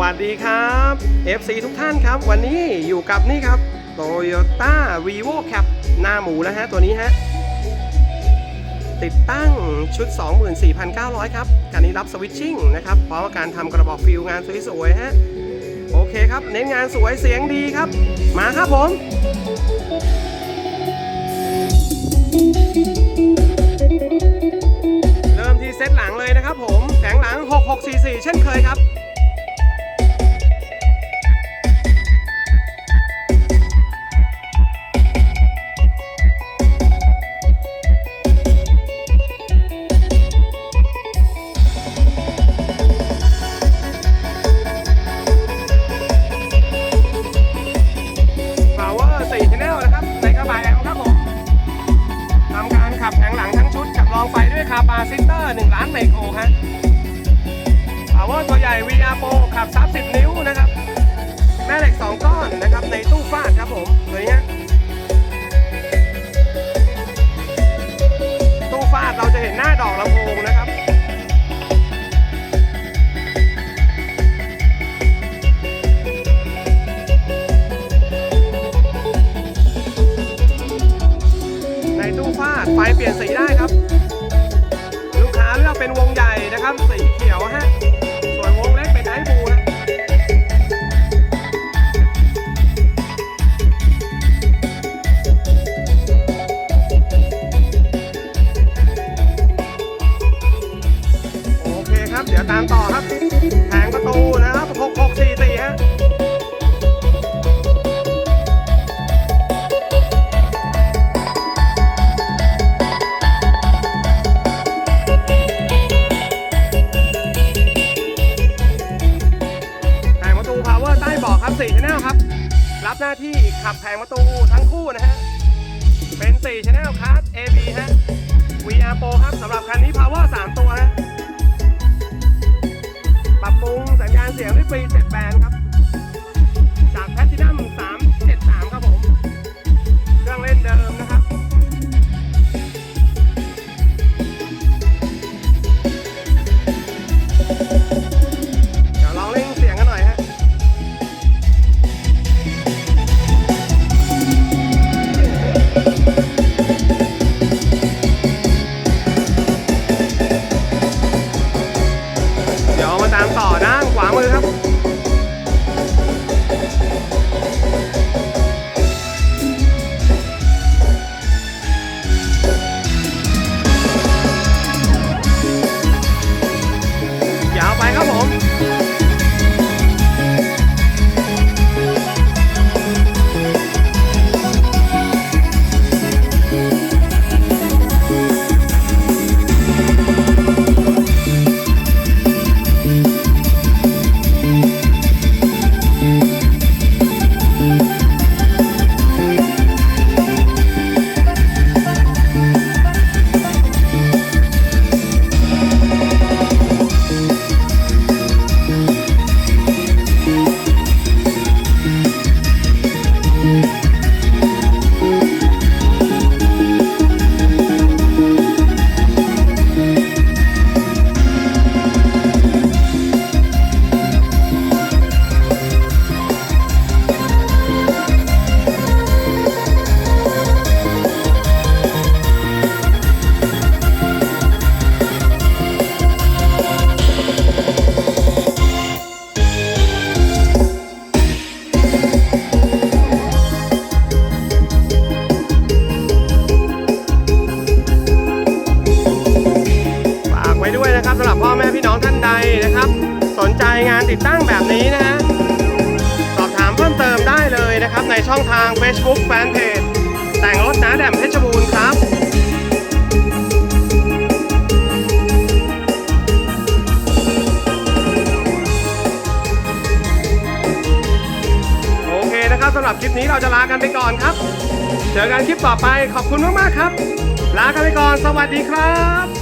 วัสดีครับ FC ทุกท่านครับ วันนี้อยู่กับนี่ครับ Toyota Vivo Cap หน้าหมูแล้วฮะ ตัวนี้ฮะ ติดตั้งชุด 24,900 ครับการนี้รับสวิตชิ่งนะครับพร้อมกับการทำกระบอกฟิลงานสวยๆฮะ โอเคครับ เน้นงานสวยเสียงดีครับ มาครับผมเริ่มที่เซตหลังเลยนะครับผมแผงหลัง 6644 เช่นเคยครับ ขับแผงหลังทั้งชุดจับรองไฟด้วยคาปาซิสเตอร์ 1 ล้านเมโครฮะ Power ตัวใหญ่ VR Pro ขับ 30 นิ้วนะครับ ตู้ฟาดไฟเปลี่ยนสีได้ครับ ลูกค้าเลือกเป็นวงใหญ่นะครับ สีเขียวฮะ รับหน้าที่ขับแผงประตูทั้งคู่นะฮะ เป็น4 channel คัส AB ฮะ VR Pro ครับสำหรับคันนี้ power 3 ตัวฮะ ใจงานติดตั้งแบบนี้นะฮะสอบถามเพิ่มเติมได้เลยนะครับ ในช่องทาง Facebook Fanpage แต่งรถน้าแดมเพชรบูรณ์ครับโอเคนะครับสำหรับคลิปนี้เราจะลากันไปก่อนครับ เจอกันคลิปต่อไปขอบคุณมาก ๆ ครับ ลากันไปก่อน สวัสดีครับ